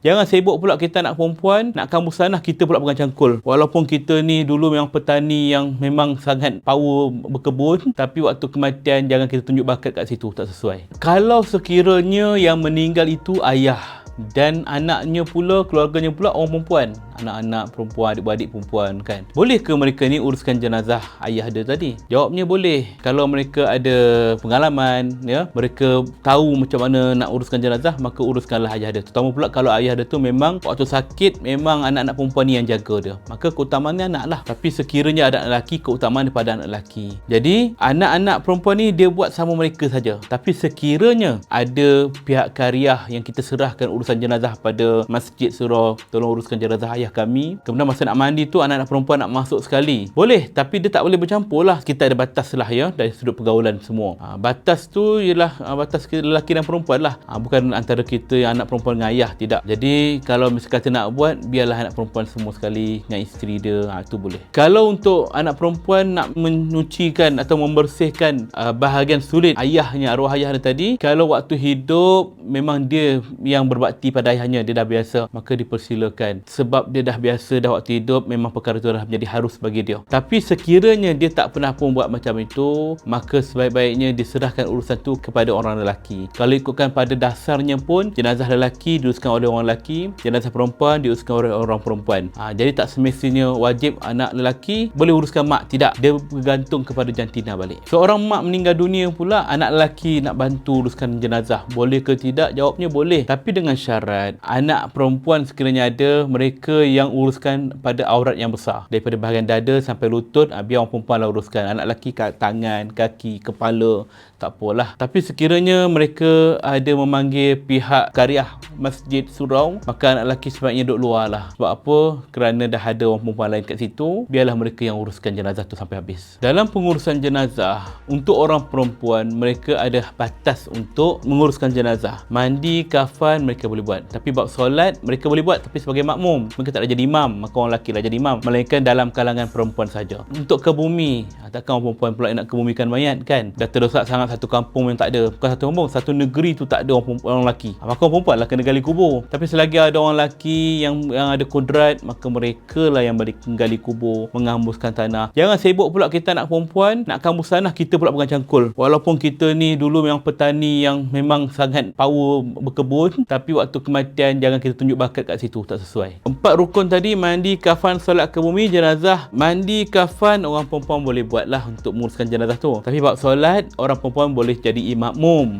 Jangan sibuk pula kita nak perempuan, nak kamu sana kita pula pegang cangkul. Walaupun kita ni dulu memang petani yang memang sangat power berkebun, tapi waktu kematian jangan kita tunjuk bakat kat situ, tak sesuai. Kalau sekiranya yang meninggal itu ayah dan anaknya pula, keluarganya pula orang perempuan anak-anak perempuan, adik-beradik perempuan kan. Boleh ke mereka ni uruskan jenazah ayah dia tadi? Jawabnya boleh. Kalau mereka ada pengalaman, ya, mereka tahu macam mana nak uruskan jenazah, maka uruskanlah ayah dia. Terutama pula kalau ayah dia tu memang waktu sakit memang anak-anak perempuan ni yang jaga dia. Maka keutamaannya anak lah. Tapi sekiranya ada anak lelaki, keutamaan daripada anak lelaki. Jadi, anak-anak perempuan ni dia buat sama mereka saja. Tapi sekiranya ada pihak karyah yang kita serahkan urusan jenazah pada masjid surau, tolong uruskan jenazah ayah ayah kami. Kemudian masa nak mandi tu anak-anak perempuan nak masuk sekali. Boleh tapi dia tak boleh bercampur lah. Kita ada batas lah ya dari sudut pergaulan semua. Ha, batas tu ialah ha, batas lelaki dan perempuan lah. Ha, bukan antara kita yang anak perempuan dengan ayah tidak. Jadi kalau misalnya kata nak buat biarlah anak perempuan semua sekali dengan isteri dia. Ha, tu boleh. Kalau untuk anak perempuan nak menyucikan atau membersihkan uh, bahagian sulit ayahnya arwah ayahnya tadi kalau waktu hidup memang dia yang berbakti pada ayahnya dia dah biasa maka dipersilakan. Sebab dia dah biasa dah waktu hidup memang perkara itu dah menjadi harus bagi dia. Tapi sekiranya dia tak pernah pun buat macam itu maka sebaik-baiknya diserahkan urusan itu kepada orang lelaki. Kalau ikutkan pada dasarnya pun jenazah lelaki diuruskan oleh orang lelaki jenazah perempuan diuruskan oleh orang perempuan. Ha, jadi tak semestinya wajib anak lelaki boleh uruskan mak tidak. Dia bergantung kepada jantina balik. Seorang mak meninggal dunia pula anak lelaki nak bantu uruskan jenazah. Boleh ke tidak? Jawabnya boleh. Tapi dengan syarat. Anak perempuan sekiranya ada mereka yang uruskan pada aurat yang besar. Daripada bahagian dada sampai lutut ah, biar orang perempuan lah uruskan. Anak lelaki kat tangan kaki kepala tak apalah tapi sekiranya mereka ada memanggil pihak karyah masjid surau maka anak lelaki sebaiknya duduk luar lah. Sebab apa? Kerana dah ada orang perempuan lain kat situ biarlah mereka yang uruskan jenazah tu sampai habis. Dalam pengurusan jenazah untuk orang perempuan mereka ada batas untuk menguruskan jenazah. Mandi kafan mereka boleh buat. Tapi bab solat mereka boleh buat tapi sebagai makmum. Mereka tak ada jadi imam maka orang lelaki lah jadi imam. Melainkan dalam kalangan perempuan saja. Untuk ke bumi takkan orang perempuan pula nak kebumikan mayat kan? Dah terdesak sangat satu kampung yang tak ada. Bukan satu kampung satu negeri tu tak ada orang, orang lelaki. Ha, maka orang perempuan lah kena gali kubur. Tapi selagi ada orang lelaki yang yang ada kudrat maka mereka lah yang balik gali kubur mengambuskan tanah. Jangan sibuk pula kita nak perempuan nak kambus tanah kita pula pegang cangkul. Walaupun kita ni dulu memang petani yang memang sangat power berkebun tapi waktu kematian jangan kita tunjuk bakat kat situ tak sesuai. Empat rukun tadi mandi kafan solat ke bumi jenazah. Mandi kafan orang perempuan boleh buat lah untuk menguruskan jenazah tu. Tapi bab solat orang perempuan boleh jadi imam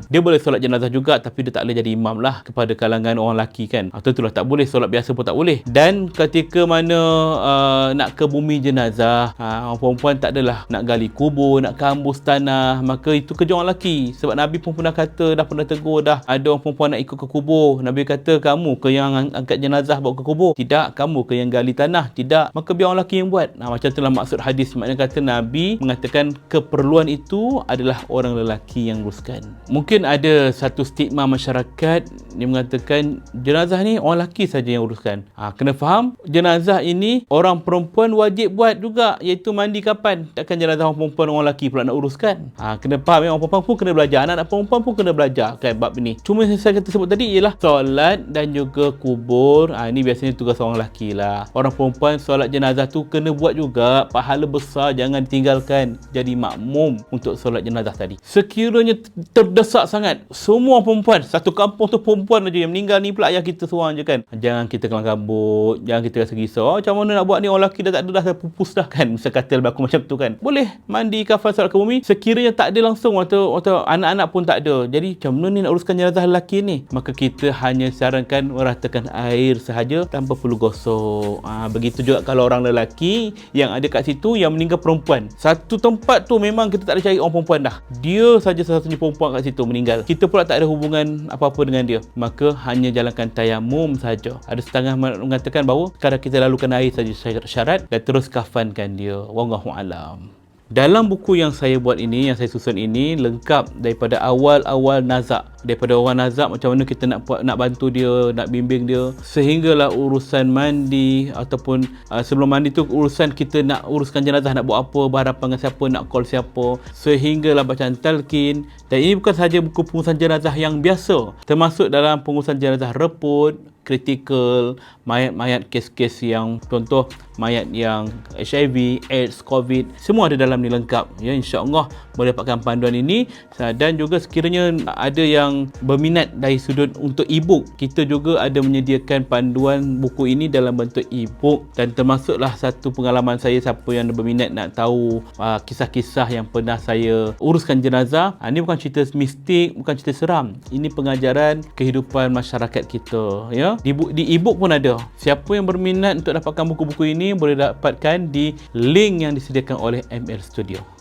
dia boleh solat jenazah juga tapi dia tak boleh jadi imam lah kepada kalangan orang lelaki kan? Atau itulah tak boleh solat biasa pun tak boleh. Dan ketika mana uh, nak ke bumi jenazah uh, orang perempuan tak adalah nak gali kubur nak kambus tanah maka itu kerja orang lelaki. Sebab Nabi pun pernah kata dah pernah tegur dah ada orang perempuan nak ikut ke kubur Nabi kata kamu ke yang angkat jenazah bawa ke kubur tidak kamu ke yang gali tanah tidak maka biar orang lelaki yang buat nah, macam itulah maksud hadis maknanya kata Nabi mengatakan keperluan itu adalah orang lelaki yang uruskan. Mungkin ada satu stigma masyarakat yang mengatakan jenazah ni orang lelaki saja yang uruskan. Ha, kena faham, jenazah ini orang perempuan wajib buat juga iaitu mandi kapan. Takkan jenazah orang perempuan orang lelaki pula nak uruskan. Ha, kena faham orang perempuan pun kena belajar. Anak-anak perempuan pun kena belajar kan bab ini. Cuma yang saya kata sebut tadi ialah solat dan juga kubur. Ha, ini biasanya tugas orang lelaki lah. Orang perempuan solat jenazah tu kena buat juga. Pahala besar jangan tinggalkan jadi makmum untuk solat jenazah tadi. Sekiranya terdesak sangat semua perempuan satu kampung tu perempuan aja yang meninggal ni pula ayah kita seorang je kan. Jangan kita kelang kabut jangan kita rasa risau oh, macam mana nak buat ni? Orang lelaki dah tak ada dah, dah pupus dah kan. Misal kata berlaku macam tu kan. Boleh mandi kafan salat ke bumi? Sekiranya tak ada langsung atau, atau anak-anak pun tak ada. Jadi macam mana ni nak uruskan jenazah lelaki ni? Maka kita hanya sarankan meratakan air sahaja tanpa perlu gosok ha, begitu juga kalau orang lelaki yang ada kat situ yang meninggal perempuan satu tempat tu memang kita tak ada cari orang perempuan dah dia saja satu-satunya perempuan kat situ meninggal. Kita pula tak ada hubungan apa-apa dengan dia. Maka hanya jalankan tayamum saja. Ada setengah mengatakan bahawa kadang kita lalukan air saja syarat dan terus kafankan dia. Wallahu alam. Dalam buku yang saya buat ini, yang saya susun ini lengkap daripada awal-awal nazak. Daripada orang nazak macam mana kita nak nak bantu dia, nak bimbing dia. Sehinggalah urusan mandi ataupun uh, sebelum mandi tu urusan kita nak uruskan jenazah nak buat apa, berhadapan dengan siapa, nak call siapa. Sehinggalah bacaan talqin. Dan ini bukan sahaja buku pengurusan jenazah yang biasa. Termasuk dalam pengurusan jenazah reput kritikal, mayat-mayat kes-kes yang contoh mayat yang HIV, AIDS, COVID, semua ada dalam ni lengkap. Ya, insya-Allah boleh dapatkan panduan ini dan juga sekiranya ada yang berminat dari sudut untuk e-book, kita juga ada menyediakan panduan buku ini dalam bentuk e-book dan termasuklah satu pengalaman saya siapa yang berminat nak tahu uh, kisah-kisah yang pernah saya uruskan jenazah. Uh, ini bukan cerita mistik, bukan cerita seram. Ini pengajaran kehidupan masyarakat kita, ya. Di, di e-book pun ada. Siapa yang berminat untuk dapatkan buku-buku ini boleh dapatkan di link yang disediakan oleh ML Studio.